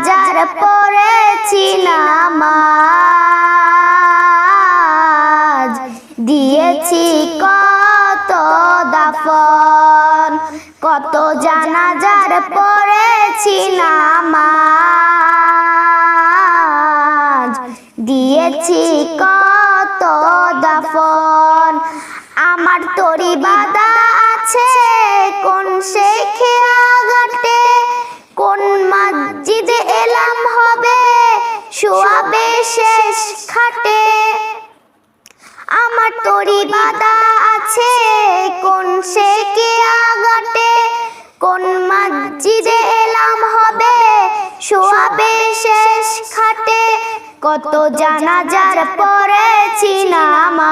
জানাজার পড়েছি দিয়েছি কত দাফন, কত জানাজার পড়েছি নামাজ দিয়েছি কত দাফন, আমার তরি বাদা আছে কোন শেখে শোয়াবে শেষ খাটে। আমার তরি বাদা আছে, কোন শেখে আগাটে কোন মসজিদে এলাম হবে শোয়াবে শেষ খাটে। কত জানাজার পড়েছি নামাজ,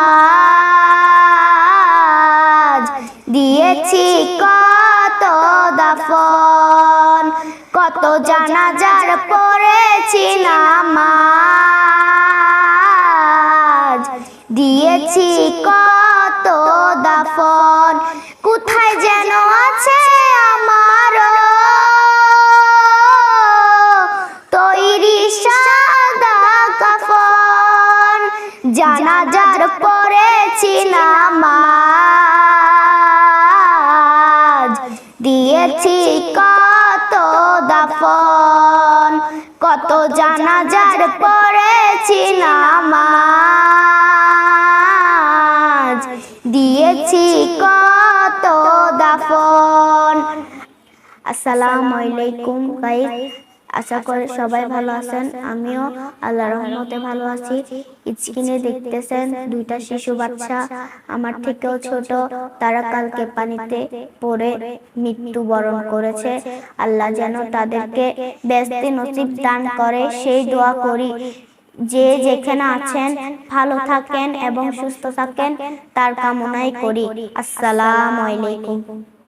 দিয়েছি কত দাফন। কত জানাজার পড়েছি নামাজ দিয়েছি কত দাফন। কোথায় যেন আছে আমার তৈরি সাদা কাফন। জানাজার পড়েছি নামাজ দিয়েছি কত দাফন। কত জানাজার পড়েছি দিয়েছি কত দাফন। আসসালামু আলাইকুম গাইস। আশা করি সবাই ভালো আছেন। আমিও আল্লাহ রহমতে ভালো আছি। স্ক্রিনে দেখতেছেন দুইটা শিশু বাচ্চা। আমার থেকেও ছোট। তারা কালকে পানিতে পড়ে মৃত্যুবরণ করেছে। আল্লাহ যেন তাদেরকে বেস্তে নসিব দান করে। সেই দোয়া করি। যে যেখানে আছেন ভালো থাকেন এবং সুস্থ থাকেন তার কামনাই করি। আসসালামু আলাইকুম।